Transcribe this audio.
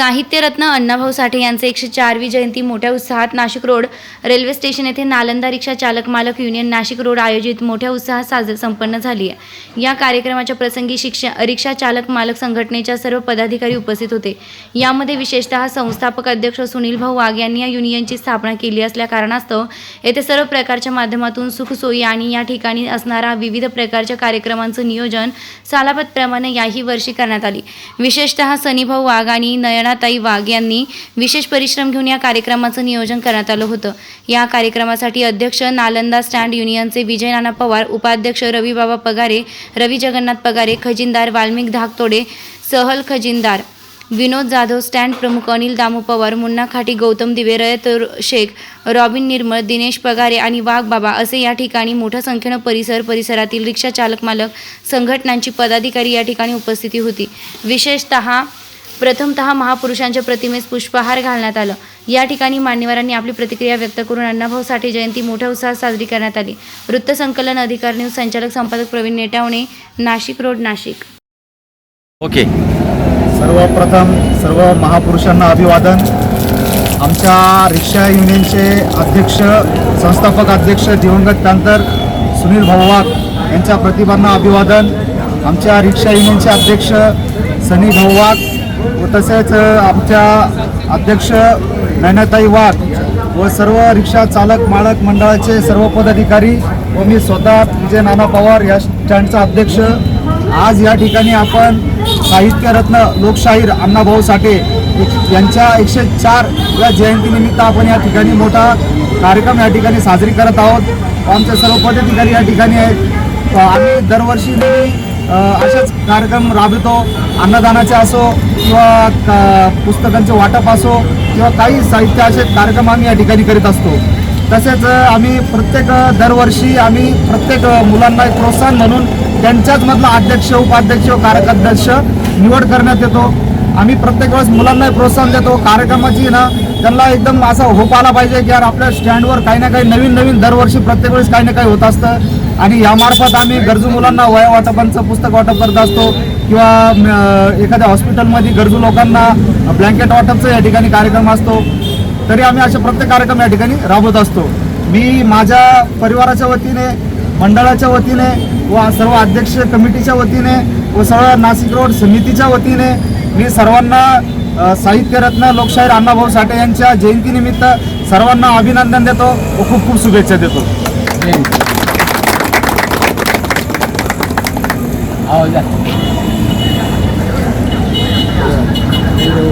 साहित्यरत्न अण्णाभाऊ साठे यांचे एकशे चारवी जयंती मोठ्या उत्साहात नाशिक रोड रेल्वे स्टेशन येथे नालंदा रिक्षा चालक मालक युनियन नाशिक रोड आयोजित मोठ्या उत्साहात साजरी संपन्न झाली आहे. या कार्यक्रमाच्या प्रसंगी शिक्षा रिक्षा चालक मालक संघटनेच्या सर्व पदाधिकारी उपस्थित होते. यामध्ये विशेषतः संस्थापक अध्यक्ष सुनील भाऊ वाघ यांनी या युनियनची स्थापना केली असल्या कारणास्तव येथे सर्व प्रकारच्या माध्यमातून सुखसोयी आणि या ठिकाणी असणारा विविध प्रकारच्या कार्यक्रमांचं नियोजन सालापतप्रमाणे याही वर्षी करण्यात आली. विशेषतः सनीभाऊ वाघ आणि नयना नयनाताई वाघ यांनी विशेष परिश्रम घेऊन या कार्यक्रमाचं नियोजन करण्यात आलं होतं. या कार्यक्रमासाठी अध्यक्ष नालंदा स्टँड युनियनचे विजय नाना पवार उपाध्यक्ष रविबाबा पगारे रवी जगन्नाथ पगारे खजिनदार वाल्मिक धाकतोडे सहल खजिनदार विनोद जाधव स्टँड प्रमुख अनिल दामू पवार मुन्ना खाटी गौतम दिवे रयत शेख रॉबिन निर्मळ दिनेश पगारे आणि वाघ बाबा असे या ठिकाणी मोठ्या संख्येनं परिसर परिसरातील रिक्षा चालक मालक संघटनांची पदाधिकारी या ठिकाणी उपस्थिती होती. विशेषतः प्रथमतः महापुरुषांच्या प्रतिमेस पुष्पहार घालण्यात आलं. या ठिकाणी मान्यवरांनी आपली प्रतिक्रिया व्यक्त करून अण्णाभाऊ साठे जयंती मोठ्या उत्साहात साजरी करण्यात आली. वृत्तसंकलन अधिकार न्यूज संचालक संपादक प्रवीण नेटावणे नाशिक रोड नाशिक. ओके. सर्वप्रथम सर्व महापुरुषांना अभिवादन. आमच्या रिक्षा युनियनचे अध्यक्ष संस्थापक अध्यक्ष दिवंगत प्रांतर सुनील भाऊ वाघ यांच्या प्रतिभांना अभिवादन. आमच्या रिक्षा युनियनचे अध्यक्ष सनी भाऊ वाघ व तसेच आमच्या अध्यक्ष नैनाताई वाघ व सर्व रिक्षा चालक मालक मंडळाचे सर्व पदाधिकारी व मी स्वतः विजय नाना पवार या स्टँडचा अध्यक्ष. आज या ठिकाणी आपण साहित्यरत्न लोकशाहीर अण्णाभाऊ साठे यांच्या एकशे चार या जयंतीनिमित्त आपण या ठिकाणी मोठा कार्यक्रम या ठिकाणी साजरी करत आहोत. आमचे सर्व पदाधिकारी या ठिकाणी आहेत. आम्ही दरवर्षी असेच कार्यक्रम राबवतो. अन्नदानाचे असो किंवा का- पुस्तकांचे वाटप असो किंवा काही साहित्य असे कार्यक्रम आम्ही या ठिकाणी करीत असतो. तसेच आम्ही प्रत्येक दरवर्षी आम्ही प्रत्येक मुलांना एक प्रोत्साहन म्हणून त्यांच्याच मधला अध्यक्ष उपाध्यक्ष कार्यकाध्यक्ष निवड करण्यात येतो. आम्ही प्रत्येक वेळेस मुलांनाही प्रोत्साहन देतो. कार्यक्रमाची ना त्यांना एकदम असा होप आला पाहिजे की यार आपल्या स्टँडवर काही ना काही नवीन नवीन दरवर्षी प्रत्येक वेळेस काही ना काही होत असतं. आणि यामार्फत आम्ही गरजू मुलांना वया वाटपांचं पुस्तक वाटप करत असतो किंवा एखाद्या हॉस्पिटलमध्ये गरजू लोकांना ब्लँकेट वाटपचं या ठिकाणी कार्यक्रम असतो. तरी आम्ही असे प्रत्येक कार्यक्रम या ठिकाणी राबवत असतो. मी माझ्या परिवाराच्या वतीने मंडळाच्या वतीने व सर्व अध्यक्ष कमिटीच्या वतीने व सर्व नाशिक रोड समितीच्या वतीने मी सर्वांना साहित्यरत्न लोकशाहीर अण्णाभाऊ साठे यांच्या जयंतीनिमित्त सर्वांना अभिनंदन देतो व खूप खूप शुभेच्छा देतो. 还有一